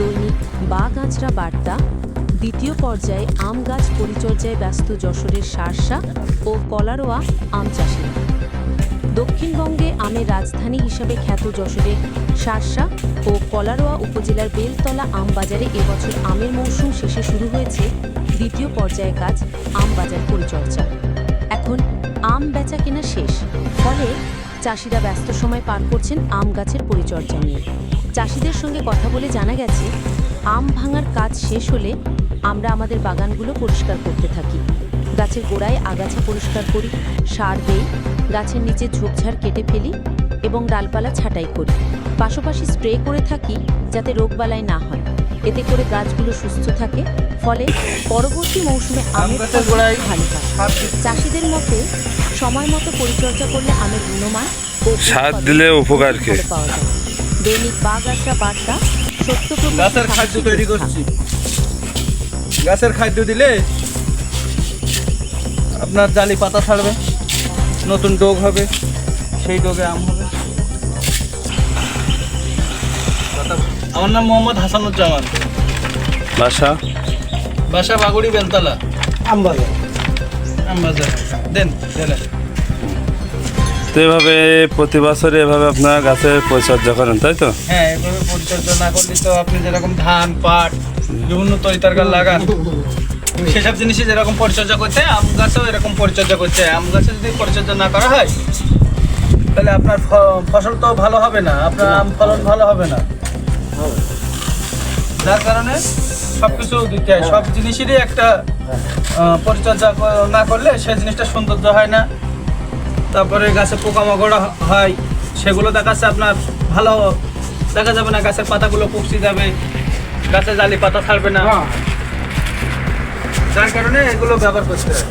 দৈনিক বাঘ আঁচড়া বার্তা, দ্বিতীয় পর্যায়ে আম গাছ পরিচর্যায় ব্যস্ত যশোরের সারসা ও কলারোয়া আম চাষিরা। দক্ষিণবঙ্গে আমের রাজধানী হিসাবে খ্যাত যশোরের সারসা ও কলারোয়া উপজেলার বেলতলা আম বাজারে এবছর আমের মৌসুম শেষে শুরু হয়েছে দ্বিতীয় পর্যায়ে কাজ আম বাজার পরিচর্যা। এখন আম বেচা কেনা শেষ, ফলে চাষিরা ব্যস্ত সময় পার করছেন আম গাছের পরিচর্যা নিয়ে। চাষিদের সঙ্গে কথা বলে জানা গেছে আম ভাঙার কাজ শেষ হলে আমরা আমাদের বাগানগুলো পরিষ্কার করতে থাকি। গাছের গোড়ায় আগাছা পরিষ্কার করি সার দেই গাছের নিচে ঝোপঝাড় কেটে ফেলি এবং ডালপালা ছাঁটাই করি। পাশাপাশি স্প্রে করে থাকি যাতে রোগবালাই না হয়। এতে করে গাছগুলো সুস্থ থাকে ফলে পরবর্তী মৌসুমে আমের ভালো হয়। চাষিদের মতে সময় মতো পরিচর্যা করলে আমের গুণমান ও সার দিলে উপকার পাওয়া যায়। দৈনিক বাগাসা বার্তা সত্য গাছের খাদ্য তৈরি করছি। গাছের খাদ্য দিলে আপনার জালি পাতা ছাড়বে নতুন ডোগ হবে সেই ডোগে আম হবে। আমার নাম মোহাম্মদ হাসানুজ্জামান। বাসা? বাসা বাগুড়ি বেলতলা। আমবাজার। আমবাজার। দেন দেন। তো এভাবে প্রতি বছর এভাবে আপনারা গাছের পরিচর্যা করেন, তাই তো? হ্যাঁ এভাবে পরিচর্যা না করলে তো আপনি যেরকম ধান, পাট, বিভিন্ন তরিতরকার লাগান, সেসব জিনিসই যেরকম পরিচর্যা করতে আম গাছেও এরকম পরিচর্যা করতে আম গাছে যদি পরিচর্যা না করা হয়, তাহলে আপনার ফসল তো ভালো হবে না, আপনার আম ফলন ভালো হবে না। যার কারণে সব কিছু দিতে হয়। সব জিনিসেরই একটা পরিচর্যা না করলে সেই জিনিসটা সৌন্দর্য হয় না। তারপরে গাছে পোকামাকড় হয় সেগুলো দেখাচ্ছে আপনার ভালো দেখা যাবে না গাছের পাতাগুলো পুকসি যাবে গাছে জালি পাতা ছাড়বে না। যার কারণে এগুলো ব্যবহার করতে হয়।